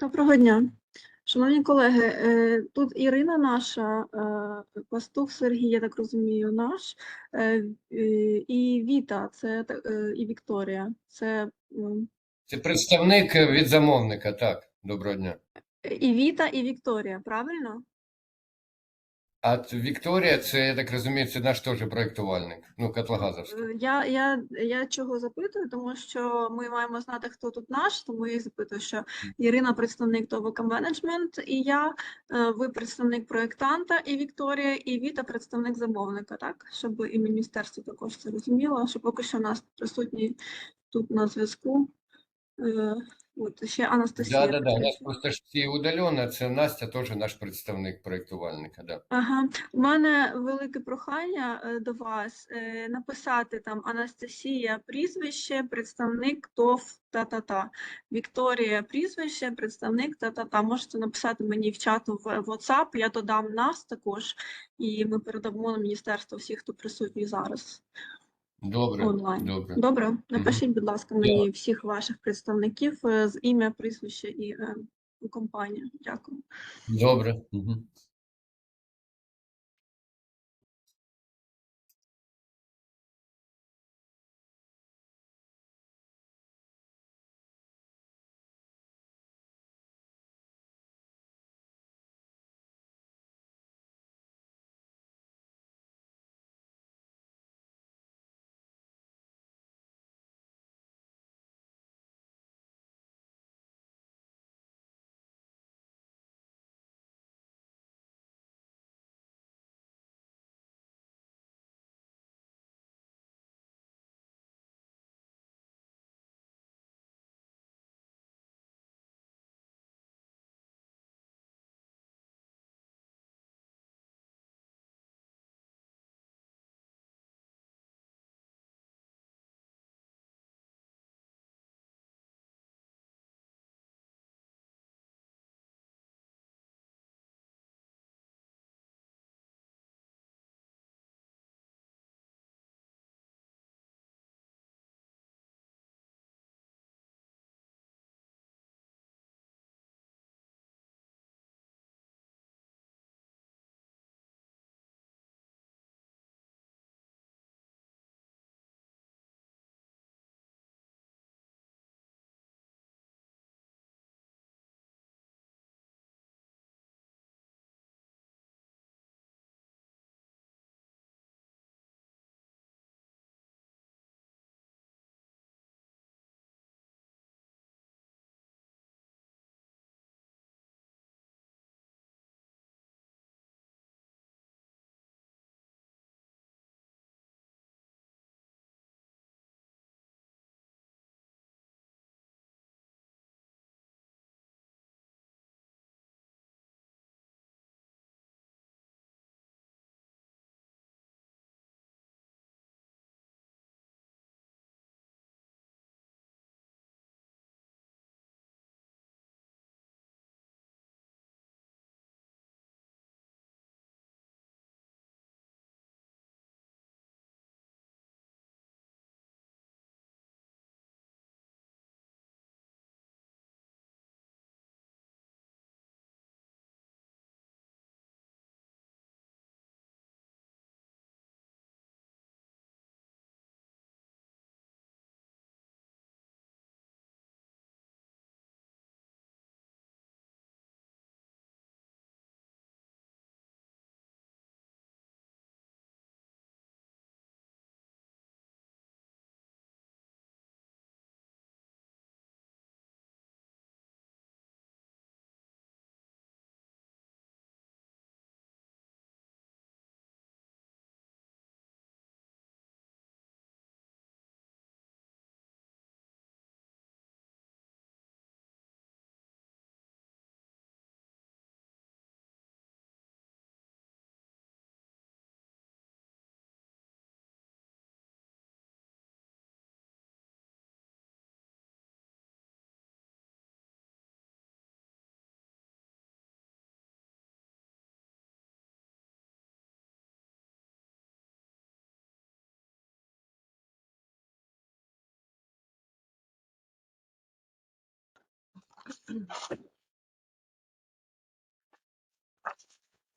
Доброго дня. Шановні колеги, е, тут Ірина наша, е, Пастух Сергій, я так розумію, наш, е, і Віта, це і Вікторія. Це Це представник від замовника, так. Доброго дня. і Віта, і Вікторія, правильно? А Вікторія, це, я так розумію, це наш теж проєктувальник. Ну, Котлогазовський. Е, Я, я, я чого запитую, тому що ми маємо знати, хто тут наш, тому я запитую, що Ірина представник ТОВК менеджмент, і я, е, ви представник проєктанта, і Вікторія, і Віта представник замовника, так? Щоб і міністерство також це розуміло, що поки що у нас присутні тут на зв'язку. От ще Анастасія. Да, да, да. У нас просто ж всі удалено, це Настя теж наш представник проєктувальника. Да. Ага, у мене велике прохання е, до вас е, написати там Анастасія прізвище, представник ТОВ та-та-та. Вікторія прізвище, представник та-та-та. Можете написати мені в чату в WhatsApp, я додам нас також, і ми передамо на міністерство всіх, хто присутній зараз Добре, онлайн. добре. Добре, напишіть, будь ласка, мені всіх ваших представників е, з ім'я, прізвище і е, компанію. Дякую. Добре. Угу.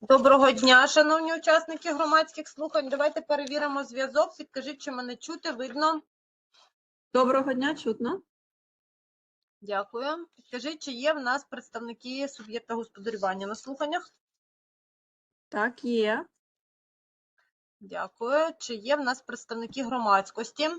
Доброго дня, шановні учасники громадських слухань. Давайте перевіримо зв'язок. Підкажіть, чи мене чути, видно. Доброго дня, чутно. Дякую. Підкажіть, чи є в нас представники суб'єкта господарювання на слуханнях? Так, є. Дякую. Чи є в нас представники громадськості?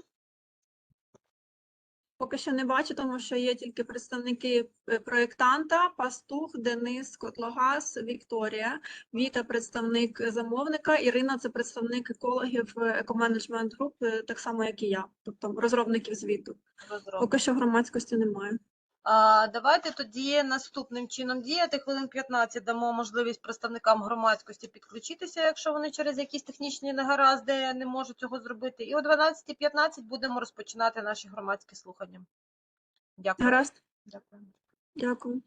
Поки що не бачу, тому що є тільки представники е, проєктанта, Пастух, Денис, Котлогас, Вікторія. Віта представник замовника, Ірина це представник екологів е, екоменеджмент груп, е, так само як і я, тобто розробників звіту. Розробник. Поки що громадськості немає. А, давайте тоді наступним чином діяти. Хвилин 15 дамо можливість представникам громадськості підключитися, якщо вони через якісь технічні негаразди не можуть цього зробити. І о 12.15 будемо розпочинати наші громадські слухання. Дякую. Гаразд, Дякую. дякую.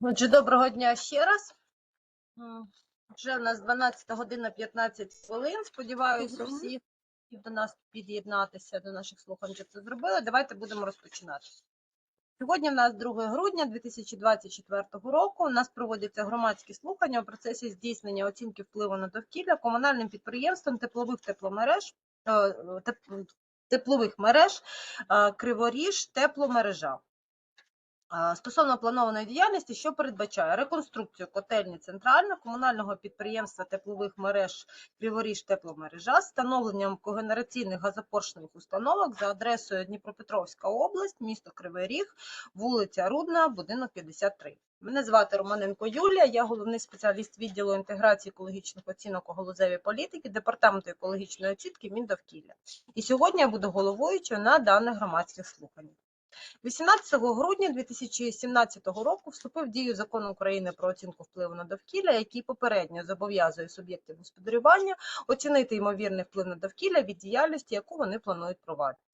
Отже, доброго дня ще раз. Вже у нас 12 година 15 хвилин. Сподіваюся, всі до нас під'єднатися до наших слухань вже це зробили. Давайте будемо розпочинати. Сьогодні в нас 2 грудня 2024 року. У нас проводяться громадські слухання у процесі здійснення оцінки впливу на довкілля комунальним підприємством теплових тепломереж, е, теплових мереж е, Криворіж тепломережа. Стосовно планованої діяльності, що передбачає реконструкцію котельні центрального комунального підприємства теплових мереж Криворіж тепломережа встановленням когенераційних газопоршневих установок за адресою Дніпропетровська область, місто Кривий Ріг, вулиця Рудна, будинок 53. Мене звати Романенко Юлія, я головний спеціаліст відділу інтеграції екологічних оцінок у галузевій політики Департаменту екологічної оцінки Міндовкілля. І сьогодні я буду головуючою на даних громадських слуханнях. 18 грудня 2017 року вступив в дію закон України про оцінку впливу на довкілля, який попередньо зобов'язує суб'єктів господарювання оцінити ймовірний вплив на довкілля від діяльності, яку вони планують провадити.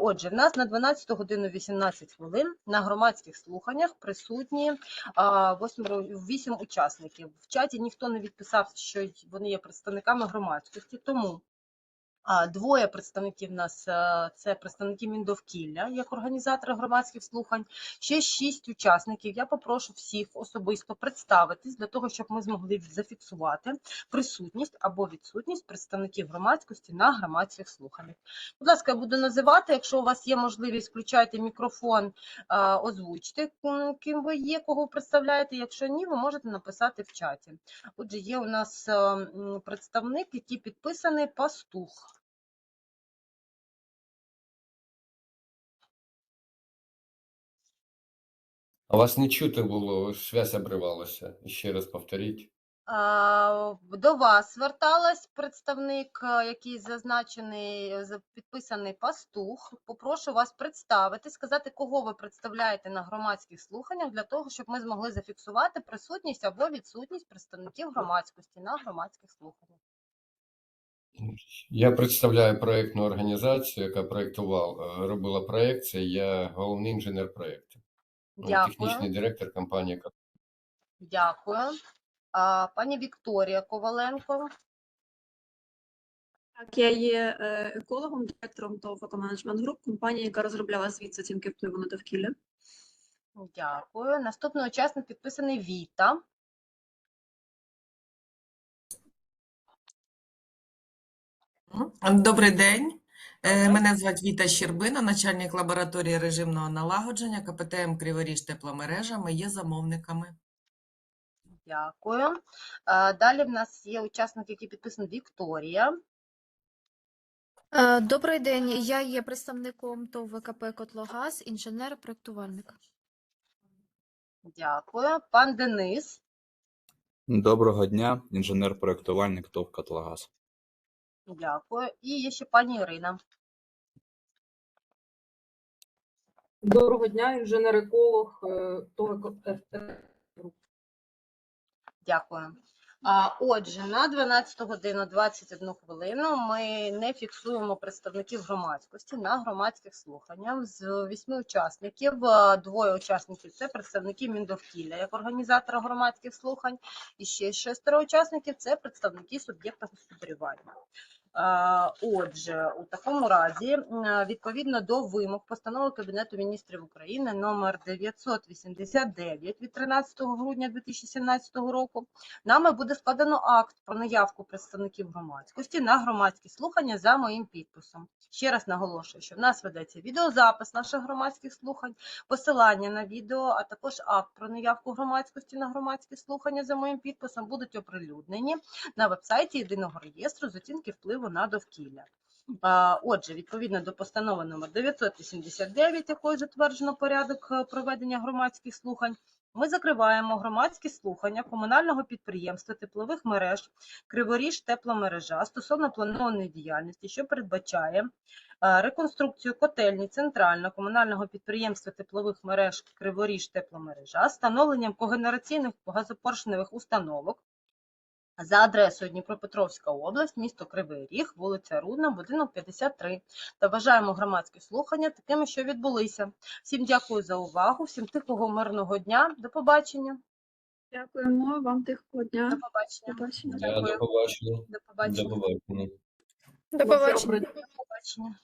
Отже, в нас на 12 годину 18 хвилин на громадських слуханнях присутні 8, 8, учасників. В чаті ніхто не відписав, що вони є представниками громадськості, тому двоє представників нас е, це представники Міндовкілля, як організатори громадських слухань. Ще шість учасників. Я попрошу всіх особисто представитись для того, щоб ми змогли зафіксувати присутність або відсутність представників громадськості на громадських слуханнях. Будь ласка, я буду називати. Якщо у вас є можливість, включайте мікрофон, озвучте, ким ви є, кого представляєте. Якщо ні, ви можете написати в чаті. Отже, є у нас е, представник, який підписаний пастух. А вас не чути було, связь обривалася. Ще раз повторіть. До вас зверталась представник, е, який зазначений, е, підписаний пастух. Попрошу вас представити, сказати, кого ви представляєте на громадських слуханнях, для того, щоб ми змогли зафіксувати присутність або відсутність представників громадськості на громадських слуханнях. Я представляю проєктну організацію, яка проєктувала, робила проєкт. Це я головний інженер проєкту. Ну, Технічний директор компанії. Дякую. А, Пані Вікторія Коваленко. Так, я є е, екологом, директором ТОВ Management Group, компанії, яка розробляла звіт з оцінки впливу на довкілля. Дякую. Наступний учасник підписаний Віта. Добрий день. Е, Мене звати Віта Щербина, начальник лабораторії режимного налагодження КПТМ Криворіж тепломережа. Ми є замовниками. Дякую. Е, Далі в нас є учасник, який підписаний Вікторія. Е, Добрий день. Я є представником ТОВ ВКП Котлогаз, інженер-проєктувальник. Дякую. Пан Денис. Доброго дня, інженер-проєктувальник ТОВ «Катлогаз». Дякую. І є ще пані Ірина. Доброго дня, інженер-еколог е, ФТ. Дякую. А, Отже, на 12 годину 21 хвилину ми не фіксуємо представників громадськості на громадських слуханнях. З вісьми учасників двоє учасників це представники Міндовкілля як організатора громадських слухань, і ще шестеро учасників це представники суб'єкта господарювання. Е, Отже, у такому разі, відповідно до вимог постанови Кабінету міністрів України номер 989 від 13 грудня 2017 року, нами буде складено акт про наявку представників громадськості на громадські слухання за моїм підписом. Ще раз наголошую, що в нас ведеться відеозапис наших громадських слухань, посилання на відео, а також акт про наявку громадськості на громадські слухання за моїм підписом будуть оприлюднені на вебсайті єдиного реєстру з оцінки впливу на довкілля. Отже, відповідно до постанови номер 989, якою затверджено порядок е, проведення громадських слухань, ми закриваємо громадські слухання комунального підприємства теплових мереж Криворіж тепломережа стосовно планованої діяльності, що передбачає е, реконструкцію котельні центрального комунального підприємства теплових мереж Криворіж тепломережа, встановленням когенераційних газопоршневих установок за адресою Дніпропетровська область, місто Кривий Ріг, вулиця Рудна, будинок 53. Та вважаємо громадські слухання такими, що відбулися. Всім дякую за увагу, всім тихого мирного дня. До побачення. Дякуємо вам тихого До дня. побачення. До побачення. Дякую. до побачення. До побачення. До побачення. До побачення.